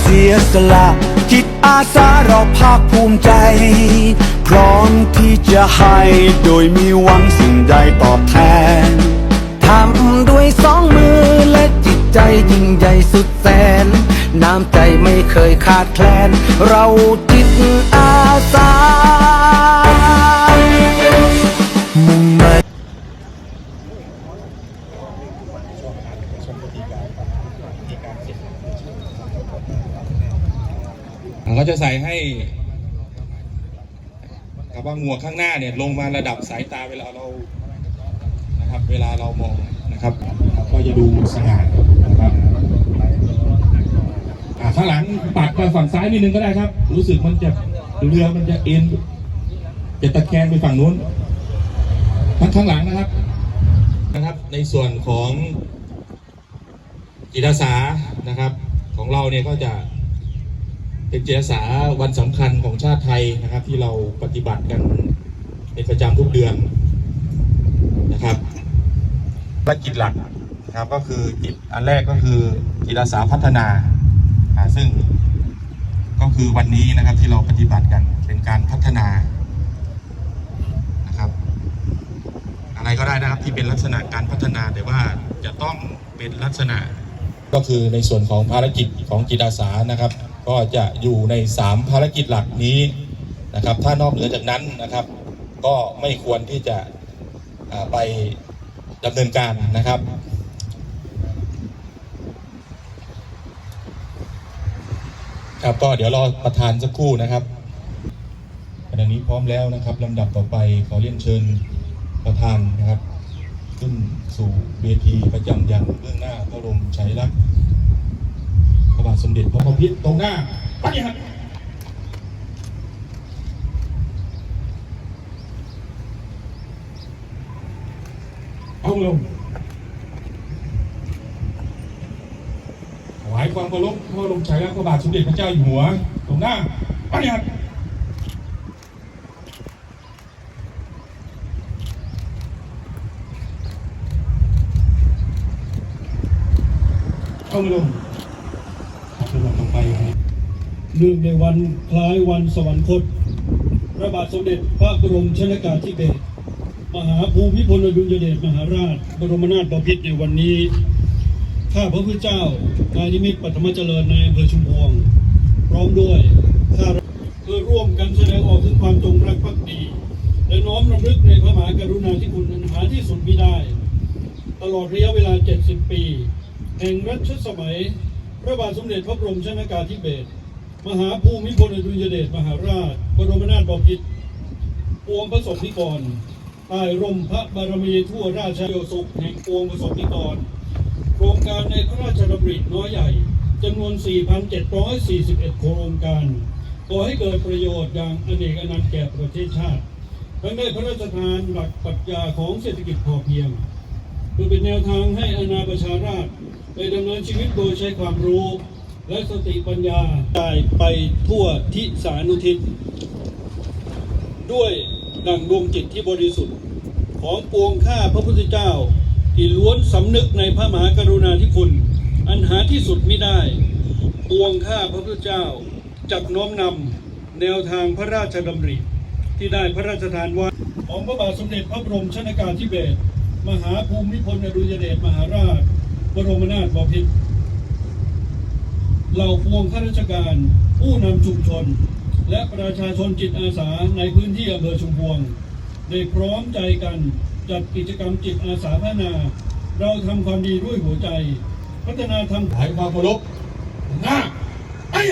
เสียสละ จิตอาสาเราภาคภูมิใจ พร้อมที่จะให้โดยมีหวังสิ่งใดตอบแทน ทำด้วยสองมือและจิตใจยิ่งใหญ่สุดแสน น้ำใจไม่เคยขาดแคลน เราจิตอาสา เขาจะใส่ให้กับว่าหมวกข้างหน้าเนี่ยลงมาระดับสายตาเวลาเรานะครับ เวลาเรามองนะครับ ก็จะดูสง่านะครับข้างหลังปัดไปฝั่งซ้ายนิดนึงก็ได้ครับ รู้สึกมันจะเรือมันจะเอ็นจะตะแคงไปฝั่งนู้นทั้งข้างหลังนะครับนะครับ ในส่วนของจิตอาสานะครับ ของเราเนี่ยก็จะ เป็นจิตอาสาวันสำคัญของชาติไทยนะครับ ที่เราปฏิบัติกันเป็นประจำทุกเดือนนะครับภารกิจหลักนะครับก็คือจิตอันแรกก็คือจิตอาสาพัฒนาอ่าซึ่งก็คือวันนี้นะครับที่เราปฏิบัติกันเป็นการพัฒนานะครับ อะไรก็ได้นะครับที่เป็นลักษณะการพัฒนาแต่ว่าจะต้องเป็นลักษณะก็คือในส่วนของภารกิจของจิตอาสานะครับ ก็จะอยู่ใน 3 ภารกิจหลักนี้นะครับ ถ้านอกเหนือจากนั้นนะครับ ก็ไม่ควรที่จะไปดำเนินการนะครับครับก็เดี๋ยวรอประธานสักครู่นะครับขณะนี้พร้อมแล้วนะครับลำดับต่อไปขอเรียนเชิญประธานนะครับ ขึ้นสู่เวทีประจำยังเบื้องหน้าพระบรมฉายลักษณ์ ระบาทสมเด็จพระบพิตรตรงหน้าปครับเอาลงถวายความเคารพพระบรมฉายาลักษณ์พระบาทสมเด็จพระเจ้าอยู่หัว ตรงหน้าปครับเอาลงครับลำดับต่อไปครับ เนื่องในวันคล้ายวันสวรรคต พระบาทสมเด็จพระบรมชนกาธิเบศรมหาภูมิพลอดุลยเดชมหาราช บรมนาถบพิตรในวันนี้ ข้าพระพุทธเจ้านายนิมิตปัทมเจริญในอำเภอชุมพวง พร้อมด้วยข้าเพื่อร่วมกันแสดงออกถึงความจงรักภักดี และน้อมรำลึกในพระมหากรุณาธิคุณอันหาที่สุดมิได้ ตลอดระยะเวลา 70 ปี แห่งรัชสมัย พระบาทสมเด็จพระบรมชนกาธิเบศร มหาภูมิพลอดุลยเดชมหาราชบรมนาถบพิตรปวงประสบนิกรใต้ร่มพระบารมีทั่วราชโยสุขแห่งปวงประสบนิกร โครงการในพระราชดำริน้อยใหญ่จำนวน 4,741 โครงการก่อให้เกิดประโยชน์อย่างอเนกอนันต์แก่ประเทศชาติทั้งได้พระราชทานหลักปรัชญาของเศรษฐกิจพอเพียงเพื่อเป็นแนวทางให้อาณาประชาราษฎร์ไปดำเนินชีวิตโดยใช้ความรู้ และสติปัญญาได้ไปทั่วทิสานุทิศด้วยดังดวงจิตที่บริสุทธิ์ ของปวงข้าพระพุทธเจ้า ที่ล้วนสำนึกในพระมหากรุณาธิคุณ อันหาที่สุดไม่ได้ ปวงข้าพระพุทธเจ้าจักน้อมนำแนวทางพระราชดำริ ที่ได้พระราชทานไว่าของพระบาทสมเด็จพระบรมชนกาธิเบศรมหาภูมิพลอดุลยเดชมหาราช บรมนาถบพิตร เหล่าพวงข้าราชการ ผู้นำชุมชน และประชาชนจิตอาสาในพื้นที่อำเภอชุมพวง ได้พร้อมใจกันจัดกิจกรรมจิตอาสาพัฒนา เราทำความดีด้วยหัวใจ พัฒนาทำหายความเคารพหน้าไอ้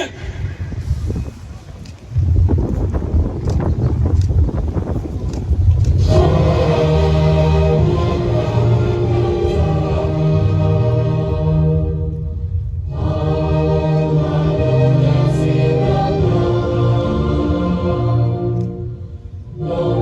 Oh.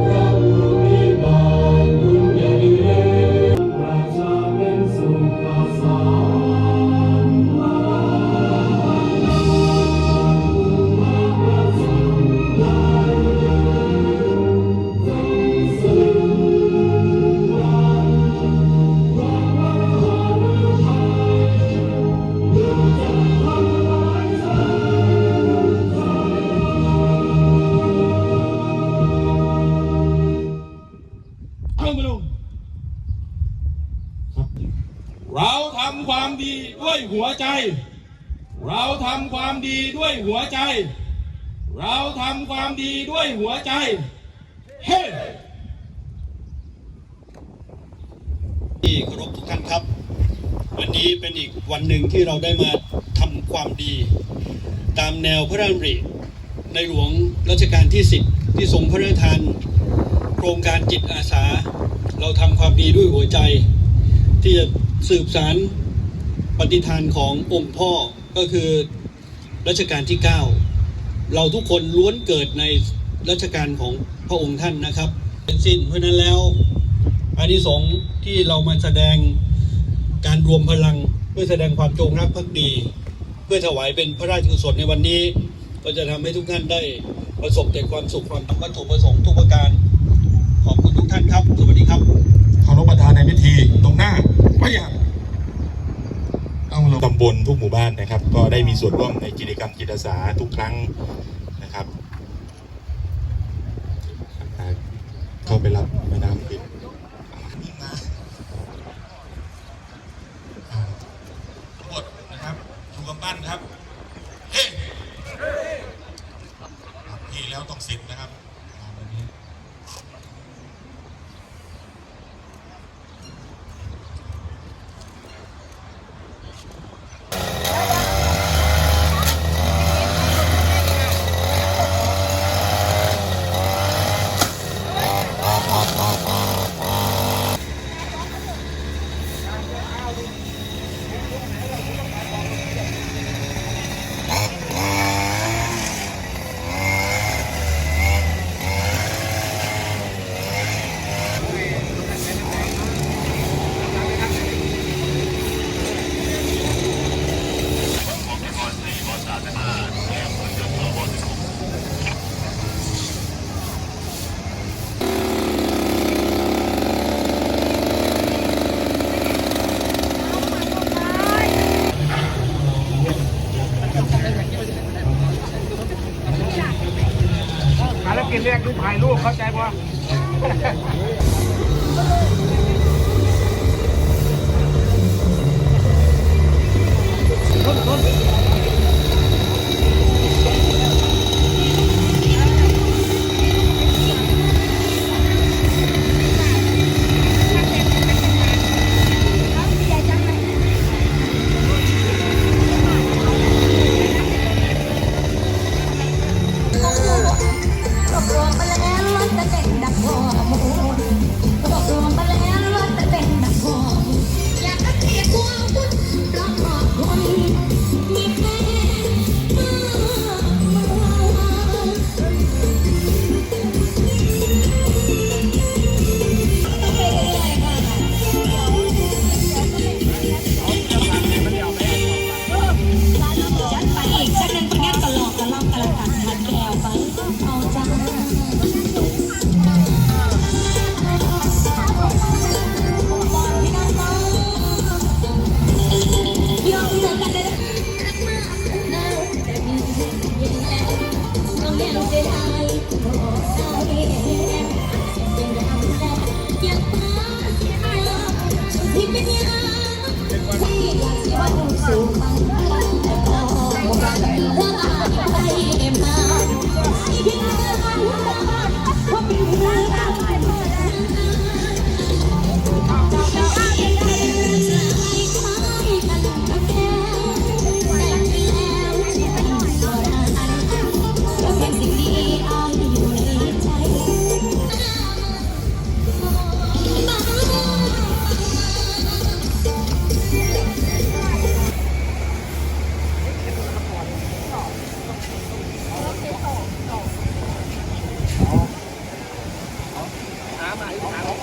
ดีด้วยหัวใจ เราทำความดีด้วยหัวใจ เฮ้ที่เคารพทุกท่านครับ วันนี้เป็นอีกวันหนึ่งที่เราได้มาทำความดี ตามแนวพระราชดำริในหลวงรัชกาลที่ 10 ที่ทรงพระราชทานโครงการจิตอาสา เราทำความดีด้วยหัวใจ ที่จะสืบสารปฏิทานขององค์พ่อก็คือ รัชกาลที่ 9 เราทุกคนล้วนเกิดในรัชกาลของพระองค์ท่านนะครับเป็นสิ้นเพราะนั้นแล้วอานิสงส์ที่เรามาแสดงการรวมพลังเพื่อแสดงความจงรักภักดี เพื่อถวายเป็นพระราชกุศลในวันนี้ ก็จะทำให้ทุกท่านได้ประสบแต่ความสุขความวัตถุประสงค์ทุกประการ ขอบคุณทุกท่านครับ สวัสดีครับเคารพประธานในพิธีตรงหน้าไม่อยาก ตำบลทุกหมู่บ้านนะครับ ก็ได้มีส่วนร่วมในกิจกรรมจิตอาสาทุกครั้งนะครับเข้าไปรับแม่น้ำปิดทั้งหมดนะครับชูกำปั้นครับเฮ้ครับพี่แล้วต้องสิบนะ